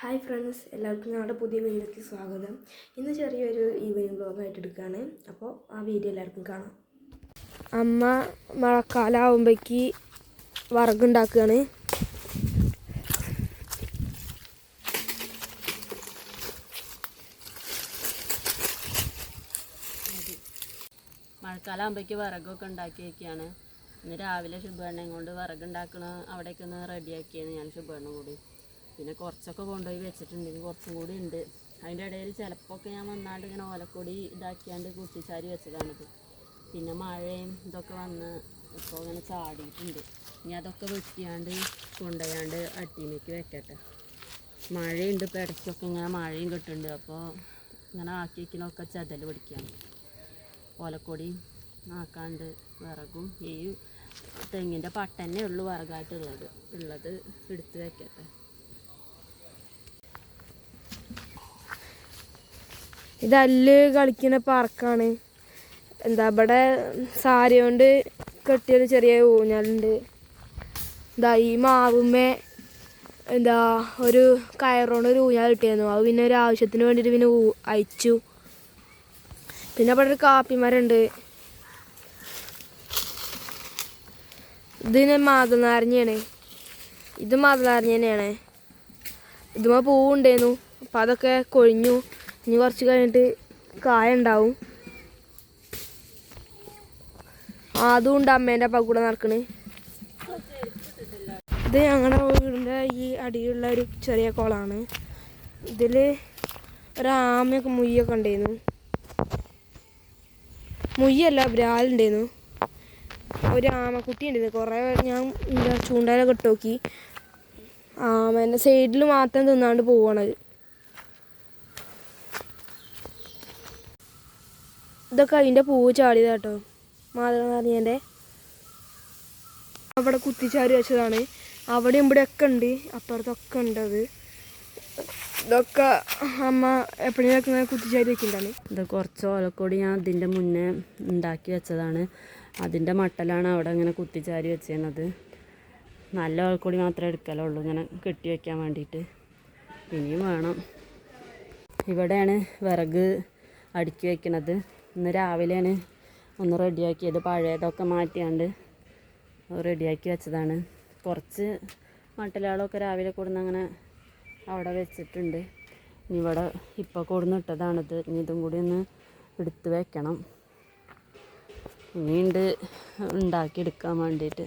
Hi friends എല്ലാവർക്കും ഞങ്ങളുടെ പുതിയ വീഡിയോയ്ക്ക് സ്വാഗതം. ഇന്ന് ചെറിയൊരു ഈവനിങ് ബ്ലോഗായിട്ട് എടുക്കുകയാണ്. അപ്പോൾ ആ വീഡിയോ എല്ലാവർക്കും കാണാം. അമ്മ മഴക്കാലാവുമ്പോഴേക്ക് വറകുണ്ടാക്കുകയാണ്. മഴക്കാലം ആകുമ്പോഴേക്ക് വിറകൊക്കെ ഉണ്ടാക്കി വെക്കുകയാണ് ഇന്ന് രാവിലെ ശുഭേണ്ണയും കൊണ്ട് വിറകുണ്ടാക്കണ അവിടേക്കൊന്ന് റെഡിയാക്കിയാണ് ഞാൻ ശുഭേണ്ണ കൂടി. പിന്നെ കുറച്ചൊക്കെ കൊണ്ടുപോയി വെച്ചിട്ടുണ്ട്. കുറച്ചും കൂടി ഉണ്ട്. അതിന്റെ ഇടയിൽ ചിലപ്പോൾ ഞാൻ വന്നാണ്ട് ഇങ്ങനെ ഓലക്കൊടി ഇതാക്കിയാണ്ട് കുത്തിച്ചാരി വെച്ചതാണിത്. പിന്നെ മഴയും ഇതൊക്കെ വന്ന് ഇപ്പോൾ ഇങ്ങനെ ചാടിയിട്ടുണ്ട്. ഇനി അതൊക്കെ വെട്ടിയാണ്ട് കൊണ്ടുപോയാണ്ട് അട്ടീമേക്ക് വെക്കട്ടെ. മഴയുണ്ട് ഇപ്പോൾ ഇടയ്ക്കൊക്കെ ഇങ്ങനെ മഴയും കിട്ടുന്നുണ്ട്. അപ്പോൾ ഇങ്ങനെ ആക്കി വയ്ക്കണമൊക്കെ ചതൽ പിടിക്കുകയാണ് ഓലക്കൊടി ആക്കാണ്ട് വിറകും. ഈ തെങ്ങിന്റെ പട്ടന്നെ ഉള്ളു വിറകായിട്ടുള്ളത്. ഉള്ളത് എടുത്ത് വെക്കട്ടെ. ഇത് അല്ല് കളിക്കുന്ന പാർക്കാണ്. എന്താ ഇവിടെ സാരി കൊണ്ട് കെട്ടിയൊരു ചെറിയ ഊഞ്ഞാലുണ്ട്. എന്താ ഈ മാവുമ്മേ എന്താ ഒരു കയറുകൊണ്ട് ഒരു ഊഞ്ഞാൽ കിട്ടിയായിരുന്നു അത് പിന്നെ ഒരു ആവശ്യത്തിന് വേണ്ടിയിട്ട് പിന്നെ അയച്ചു. പിന്നെ അവിടെ ഒരു കാപ്പിമാരുണ്ട്. ഇതിന് മാതനാരഞ്ഞാണ് ഇത് മാതനാരഞ്ഞ തന്നെയാണ് ഇതുമാ പൂവുണ്ടായിരുന്നു അപ്പം അതൊക്കെ കൊഴിഞ്ഞു. ഇനി കുറച്ച് കഴിഞ്ഞിട്ട് കായ ഉണ്ടാവും. അതും ഉണ്ട് അമ്മേന്റെ അപ്പം കൂടെ നടക്കണ്. ഇത് ഞങ്ങളുടെ വീടിന്റെ ഈ അടിയിലുള്ള ഒരു ചെറിയ കുളമാണ് ഇതിൽ ഒരാമയൊക്കെ മുയ്യൊക്കെ ഉണ്ടായിരുന്നു. മുയ്യല്ല ബ്രാലുണ്ടായിരുന്നു ഒരു ആമക്കുട്ടി ഉണ്ടായിരുന്നു. കുറേ ഞാൻ എന്താ ചൂണ്ടാലൊക്കെ ഇട്ട് നോക്കി. ആമേന്റെ സൈഡിൽ മാത്രം തിന്നാണ്ട് പോവാണത് ഇതൊക്കെ അതിന്റെ പൂവ് ചാടിയതാട്ടോ മാതൃകാറിയന്റെ അവിടെ കുത്തിച്ചാരി വെച്ചതാണ്. അവിടെ ഇവിടെ ഒക്കെ ഉണ്ട്. അപ്പുറത്തൊക്കെ ഉണ്ട് അത്. ഇതൊക്കെ അമ്മ എപ്പോഴേക്കും ഇങ്ങനെ കുത്തിച്ചാരി വെക്കുന്നതാണ് ഇത് കുറച്ച് ഓലക്കൊടി ഞാൻ അതിന്റെ മുന്നേ ഉണ്ടാക്കി വെച്ചതാണ്. അതിന്റെ മട്ടലാണ് അവിടെ ഇങ്ങനെ കുത്തിച്ചാരി വെച്ചിരുന്നത് നല്ല ഓലക്കൊടി മാത്രമേ എടുക്കലുള്ളൂ ഇങ്ങനെ കെട്ടി വയ്ക്കാൻ വേണ്ടിയിട്ട്. ഇനിയും വേണം. ഇവിടെയാണ് വിറക് അടുക്കി വെക്കണത്. ഇന്ന് രാവിലെയാണ് ഒന്ന് റെഡിയാക്കിയത്. പഴയതൊക്കെ മാറ്റിയാണ്ട് റെഡിയാക്കി വെച്ചതാണ്. കുറച്ച് മട്ടലാളൊക്കെ രാവിലെ കൊടുന്ന് അങ്ങനെ അവിടെ വെച്ചിട്ടുണ്ട്. ഇനി ഇവിടെ ഇപ്പോൾ കൊടുന്ന് ഇട്ടതാണിത്. ഇനി ഇതും കൂടി ഒന്ന് എടുത്ത് വെക്കണം. ഇനിയുണ്ട് ഉണ്ടാക്കിയെടുക്കാൻ വേണ്ടിയിട്ട്.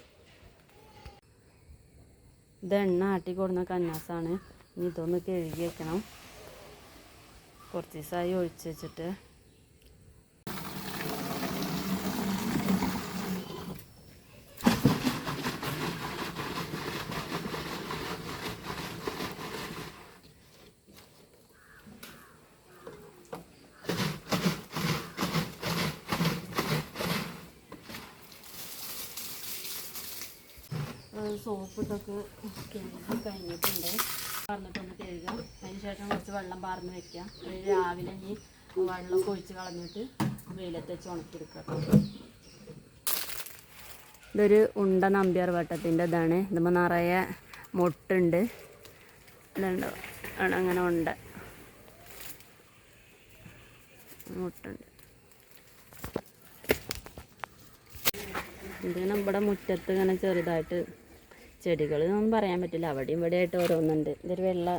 ഇത് എണ്ണ ആട്ടി കൊടുന്ന കന്നാസാണ്. ഇനി ഇതൊന്ന് കഴുകി വെക്കണം. കുറച്ച് ദിവസമായി ഒഴിച്ച് വെച്ചിട്ട്. സോപ്പ് ഇതൊക്കെ കഴുകി കഴിഞ്ഞിട്ടുണ്ട്. പറഞ്ഞിട്ടൊന്ന് കഴുകുക അതിന് ശേഷം കുറച്ച് വെള്ളം പാർന്ന് വെക്കുക. രാവിലെ ഇനി വെള്ളം ഒഴിച്ച് കളഞ്ഞിട്ട് വെയിലത്ത് വെച്ച് ഉണക്കിയെടുക്കുക. ഇതൊരു ഉണ്ട നമ്പ്യാർ വട്ടത്തിന്റെ ഇതാണ്. ഇതുമ്പോൾ നിറയെ മുട്ടുണ്ട്. ഇതുണ്ടോ? ആണ് അങ്ങനെ ഉണ്ട്. മുട്ടുണ്ട്. ഇതിങ്ങനെ നമ്മുടെ മുറ്റത്ത് ഇങ്ങനെ ചെറുതായിട്ട് ചെടികൾ ഒന്നും പറയാൻ പറ്റില്ല. അവിടെയും ഇവിടെ ആയിട്ട് ഓരോന്നുണ്ട്. ഇതൊരു വെള്ള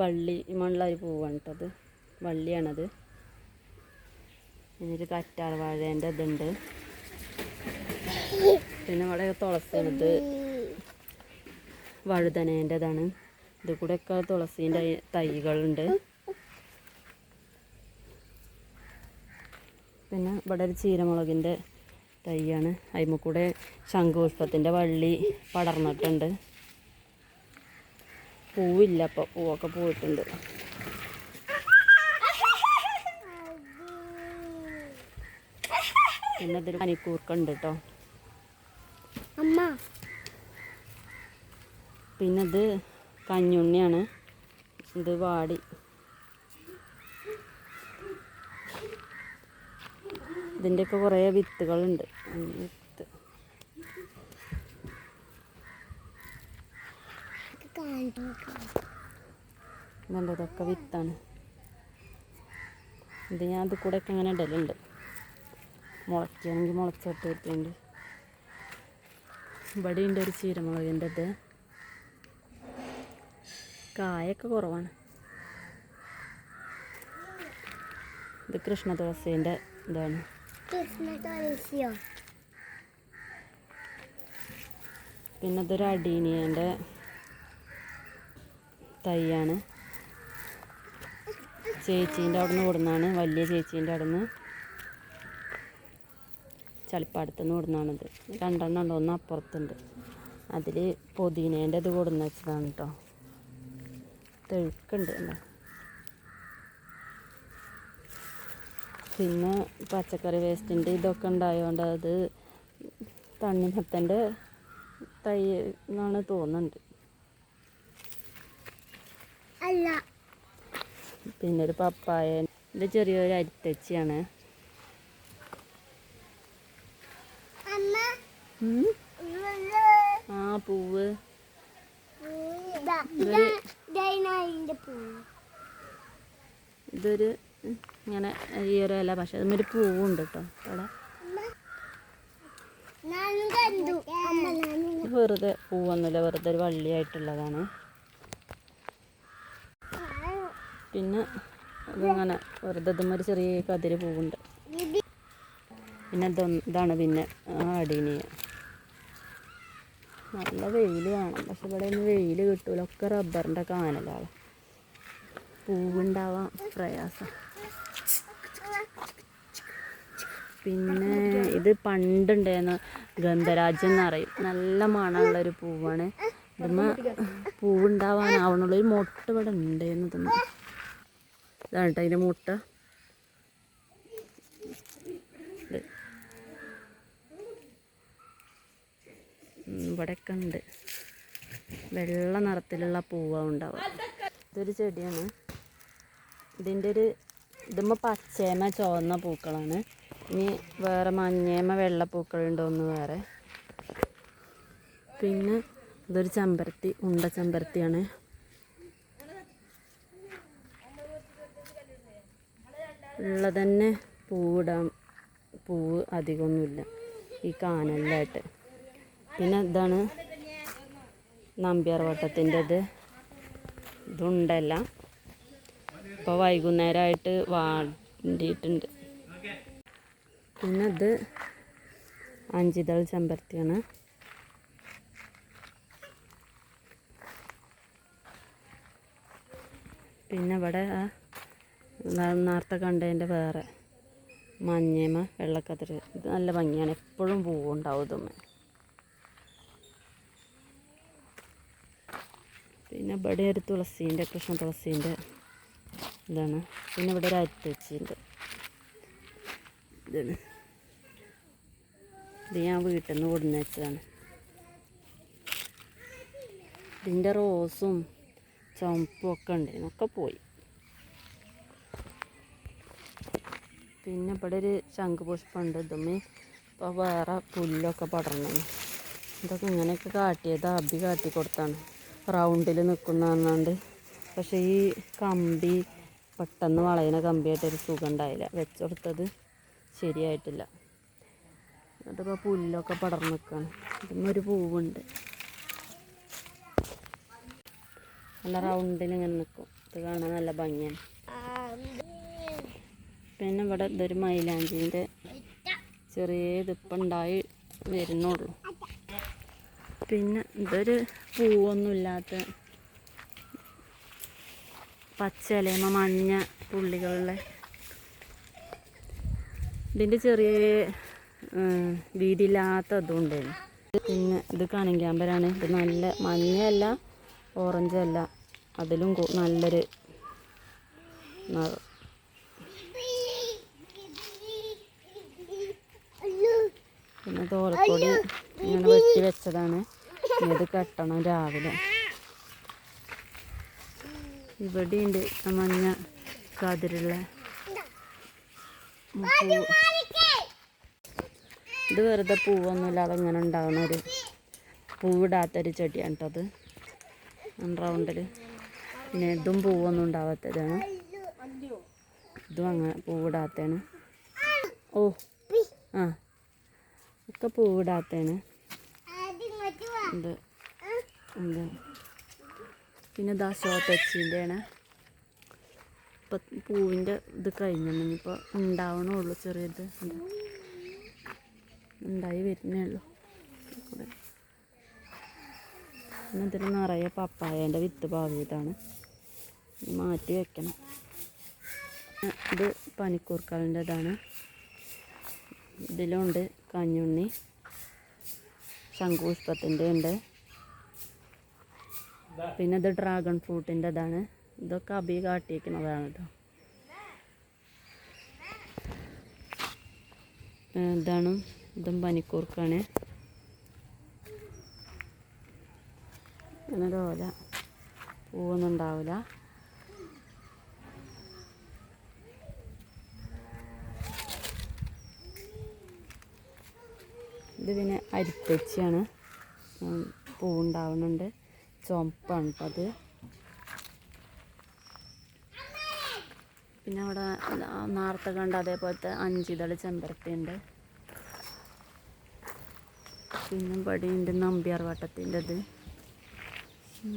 വള്ളി മണ്ണുള്ള ഒരു പൂവാണ് കേട്ടത് വള്ളിയാണത്. ഇതിനൊരു കറ്റാർ വാഴേന്റെ ഇതുണ്ട്. പിന്നെ ഇവിടെ തുളസിയാണ് ഇത് വഴുതനേന്റെതാണ് ഇത് കൂടെയൊക്കെ തുളസീന്റെ തൈകളുണ്ട്. പിന്നെ ഇവിടെ ഒരു ചീരമുളകിന്റെ തൈയാണ്. അതിമ കൂടെ ശംഖുപുഷ്പത്തിന്റെ വള്ളി പടർന്നിട്ടുണ്ട്. പൂവില്ല അപ്പോൾ പൂവൊക്കെ പോയിട്ടുണ്ട് പിന്നെ ഇതൊരു പനിക്കൂർക്കുണ്ട് കേട്ടോ അമ്മ. പിന്നെ ഇത് കഞ്ഞുണ്ണിയാണ്. ഇത് വാടി. ഇതിന്റെയൊക്കെ കുറേ വിത്തുകളുണ്ട്. വിത്ത്. നല്ലതൊക്കെ വിത്താണ്. ഇത് ഞാൻ ഇത് കൂടെ ഒക്കെ ഇങ്ങനെ ഇടലുണ്ട്. മുളയ്ക്കുകയാണെങ്കിൽ മുളച്ചിട്ട് കിട്ടിയുണ്ട് ഇവിടെ ഉണ്ട് ഒരു ചീരമുളകിന്റെ ഇത് കായൊക്കെ കുറവാണ്. ഇത് കൃഷ്ണ ഇതാണ്. പിന്നെ ഇതൊരു അടീനിയന്റെ തൈയാണ്. ചേച്ചീന്റെ അവിടെ നിന്ന് കൊടുന്നാണ് വലിയ ചേച്ചീന്റെ അവിടെ നിന്ന് ചളിപ്പാടത്ത് നിന്ന് കൊടുന്നാണിത് രണ്ടെണ്ണം ഉണ്ട്? ഒന്ന് അപ്പുറത്തുണ്ട്. അതിൽ പുതിനേന്റെ ഇത് കൊടുന്ന് വെച്ചതാണ് കേട്ടോ തെഴുക്കുണ്ട് എന്താ പിന്നെ പച്ചക്കറി വേസ്റ്റിന്റെ ഇതൊക്കെ ഉണ്ടായതുകൊണ്ട് അത് തണ്ണിമത്തന്റെ തൈ എന്നാണ് തോന്നുന്നുണ്ട്. അല്ല. പിന്നെ ഒരു പപ്പായ ഇത് ചെറിയൊരു അരിത്തച്ചിയാണ്. ആ പൂവ്. ഇതൊരു ഇങ്ങനെ ഈ ഒരു ഇല പക്ഷെ അതുമൊരു പൂവുണ്ട് കേട്ടോ അവിടെ. വെറുതെ പൂവൊന്നുമില്ല വെറുതെ ഒരു വള്ളിയായിട്ടുള്ളതാണ്. പിന്നെ ഇതിങ്ങനെ വെറുതെ ഇതുമൊരു ചെറിയ കതിര് പൂവുണ്ട്. പിന്നെ ഇതാണ് പിന്നെ അടീനിയ നല്ല വെയിൽ കാണും പക്ഷെ ഇവിടെ ഒന്നും വെയിൽ കിട്ടൂല. ഒക്കെ റബ്ബറിന്റെ കാനലാണ്. പൂവുണ്ടാവാം പ്രയാസം. പിന്നെ ഇത് പണ്ടുണ്ടായിരുന്ന ഗന്ധരാജ്യം പറയും. നല്ല മണമുള്ളൊരു പൂവാണ്. ഇതുമ്മ പൂവുണ്ടാവാനാവണുള്ള. ഒരു മുട്ട ഇവിടെ ഉണ്ടായിരുന്നു ഇതുമ്മ. ഇതാണ് കേട്ടോ അതിന്റെ മുട്ട. ഇവിടെയൊക്കെ ഉണ്ട്. വെള്ള നിറത്തിലുള്ള പൂവാണ് ഉണ്ടാവുക. ഇതൊരു ചെടിയാണ്. ഇതിന്റെ ഒരു ഇതുമ്പോൾ പച്ചേമ ചുവന്ന പൂക്കളാണ്. ഇനി വേറെ മഞ്ഞേമ ഒന്ന് വേറെ. പിന്നെ ഇതൊരു ചമ്പരത്തി ഉണ്ട ചെമ്പരത്തിയാണ്. ഉള്ളത് തന്നെ പൂവിടാൻ പൂവ് അധികമൊന്നുമില്ല ഈ കാനലിലായിട്ട്. പിന്നെ ഇതാണ് നമ്പ്യാർ വട്ടത്തിന്റെത്. ഇതുണ്ടല്ല. ഇപ്പോൾ വൈകുന്നേരമായിട്ട് വാണ്ടിയിട്ടുണ്ട്. പിന്നെ ഇത് അഞ്ചിതൾ ചെമ്പരത്തിയാണ്. പിന്നെ ഇവിടെ നേരത്തെ കണ്ടതിന്റെ വേറെ മഞ്ഞേമ വെള്ളക്കതിര് ഇത് നല്ല ഭംഗിയാണ്. എപ്പോഴും പൂവുണ്ടാവും ഇതുമ്മ. പിന്നെ ഇവിടെ ഒരു തുളസീന്റെ കൃഷ്ണ തുളസീന്റെ ഇതാണ്. പിന്നെ ഇവിടെ ഒരു അരിത്തച്ചിന്റെ ഇതാണ് ഇത് ഞാൻ വീട്ടിൽ നിന്ന് കൊടുന്ന് വെച്ചതാണ്. ഇതിന്റെ റോസും ചുമപ്പും ഒക്കെ ഉണ്ടായിരുന്നു ഒക്കെ പോയി. പിന്നെ ഇവിടെ ഒരു ശംഖുപുഷ്പമുണ്ട് ഇതുമ്മേ ഇപ്പോൾ വേറെ പുല്ലൊക്കെ പടർന്നു ഇതൊക്കെ ഇങ്ങനെയൊക്കെ കാട്ടിയത് അബി കാട്ടി കൊടുത്താണ്. റൗണ്ടിൽ നിൽക്കുന്ന പക്ഷേ ഈ കമ്പി പെട്ടെന്ന് വളയുന്ന കമ്പിയായിട്ടൊരു സുഖം ഉണ്ടായില്ല. വെച്ചുകൊടുത്തത് ശരിയായിട്ടില്ല. എന്നിട്ടിപ്പോൾ പുല്ലൊക്കെ പടർന്നു നിൽക്കുകയാണ് ഇതിന് ഒരു പൂവുണ്ട്. നല്ല റൗണ്ടിൽ ഇങ്ങനെ നിൽക്കും ഇത് കാണാൻ നല്ല ഭംഗിയാണ്. പിന്നെ ഇവിടെ ഇതൊരു മൈലാഞ്ചിന്റെ ചെറിയ ഇതിപ്പം ഉണ്ടായി വരുന്നുള്ളൂ. പിന്നെ ഇതൊരു പൂവൊന്നുമില്ലാത്ത പച്ച ഇലയുമ മഞ്ഞ പുള്ളികളുടെ ഇതിന്റെ ചെറിയ വീതിയില്ലാത്ത ഇതും പിന്നെ ഇത് കണിങ്കാമ്പരാണ് ഇത് നല്ല മഞ്ഞയല്ല ഓറഞ്ചല്ല. അതിലും നല്ലൊരു പിന്നെ തോലപ്പൊടി ഇങ്ങനെ വെട്ടി വെച്ചതാണ്. ഇത് കെട്ടണം രാവിലെ. ഇവിടെയുണ്ട് മഞ്ഞ കതിരുള്ള ഇത് വെറുതെ പൂവൊന്നുമില്ലാതെ ഇങ്ങനെ ഉണ്ടാവുന്ന ഒരു പൂവിടാത്തൊരു ചെടിയാണ് കേട്ടോ അത്. റൗണ്ടിൽ പിന്നെ ഇതും പൂവൊന്നും ഉണ്ടാവാത്തതാണ്. ഇതും അങ്ങനെ പൂവിടാത്തതാണ്. ഓ ആ. ഒക്കെ പൂവിടാത്തതാണ്. ഇത് എന്ത് പിന്നെ ദാ ഷോ തെച്ചിന്റെ ആണ് ഇപ്പം പൂവിന്റെ ഇത് കഴിഞ്ഞു ഇനിയിപ്പോൾ ഉണ്ടാവണുള്ളൂ ചെറിയത്. ഉണ്ട്. ഉണ്ടായി വരുന്നേ ഉള്ളൂ. പിന്നെ ഇതിൽ നിറയെ പപ്പായേന്റെ വിത്ത് പാവിയതാണ് മാറ്റി വെക്കണം. ഇത് പനിക്കൂർക്കാളിന്റെതാണ് ഇതിലുണ്ട് കഞ്ഞുണ്ണി ശംഖുപുഷ്പത്തിന്റെ ഉണ്ട് പിന്നെ ഇത് ഡ്രാഗൺ ഫ്രൂട്ടിന്റെതാണ്. ഇതൊക്കെ അബി കാട്ടിയിരിക്കുന്നതാണ് കേട്ടോ ഇതാണ്. ഇതും പനിക്കൂർക്കാണ്. അങ്ങനെ ഓല. പൂവൊന്നും ഉണ്ടാവില്ല ഇത് പിന്നെ അരിത്തച്ചിയാണ് പൂവുണ്ടാവുന്നുണ്ട്. ചുമപ്പാണ് അത്. പിന്നെ അവിടെ നാർത്ത കണ്ട അതേപോലത്തെ അഞ്ചിതൾ ചെമ്പരത്തി ഉണ്ട് പിന്നെ പടിയുണ്ട് നമ്പ്യാർ വട്ടത്തിന്റെത്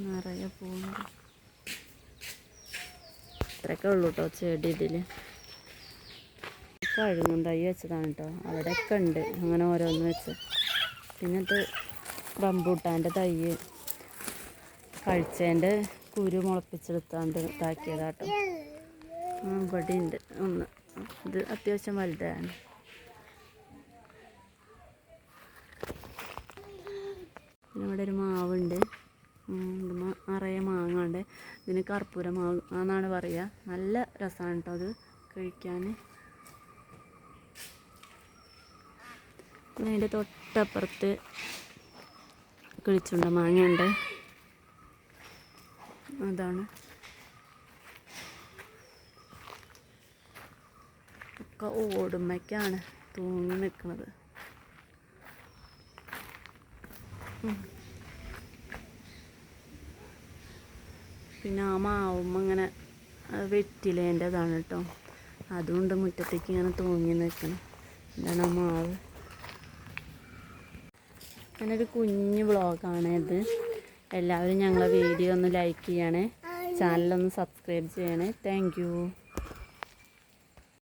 നിറയെ പൂവുണ്ട്. ഇത്രയൊക്കെ ഉള്ളൂ കേട്ടോ ചെടി ഇതിൽ കഴുകുണ്ടായി വെച്ചതാണ് കേട്ടോ അവിടെയൊക്കെ ഉണ്ട്. അങ്ങനെ ഓരോന്ന് വെച്ച്. പിന്നെ ഇത് റംബൂട്ടാന്റെ തൈ. കഴിച്ചതിന്റെ കുരു മുളപ്പിച്ചെടുത്താണ്ട് ഇതാക്കിയതാട്ടോ ഇവിടെ ഉണ്ട് ഒന്ന്. ഇത് അത്യാവശ്യം വലുതാണ്. ഇവിടെ ഒരു മാവുണ്ട്. നിറയെ മാങ്ങ ഉണ്ട് ഇതിന് കർപ്പൂര മാവ് എന്നാണ് പറയുക നല്ല രസമാണ് കേട്ടോ അത് കഴിക്കാൻ അതിന്റെ തൊട്ടപ്പുറത്ത് കിളിച്ചുണ്ട മാങ്ങയുണ്ട്. അതാണ്. ഒക്കെ ഓടുമ്മയ്ക്കാണ് തൂങ്ങി നിൽക്കുന്നത് പിന്നെ ആ മാവുമ്മ ഇങ്ങനെ വെറ്റിലേന്റെതാണ് കേട്ടോ. അതുകൊണ്ട് മുറ്റത്തേക്ക് ഇങ്ങനെ തൂങ്ങി നിൽക്കണം. എന്താണ് ആ മാവ്. അങ്ങനെ ഒരു കുഞ്ഞു വ്ളോഗാണ് ഇത്. എല്ലാവരും ഞങ്ങളെ വീഡിയോ ഒന്ന് ലൈക്ക് ചെയ്യണേ. ചാനലൊന്ന് സബ്സ്ക്രൈബ് ചെയ്യണേ. താങ്ക്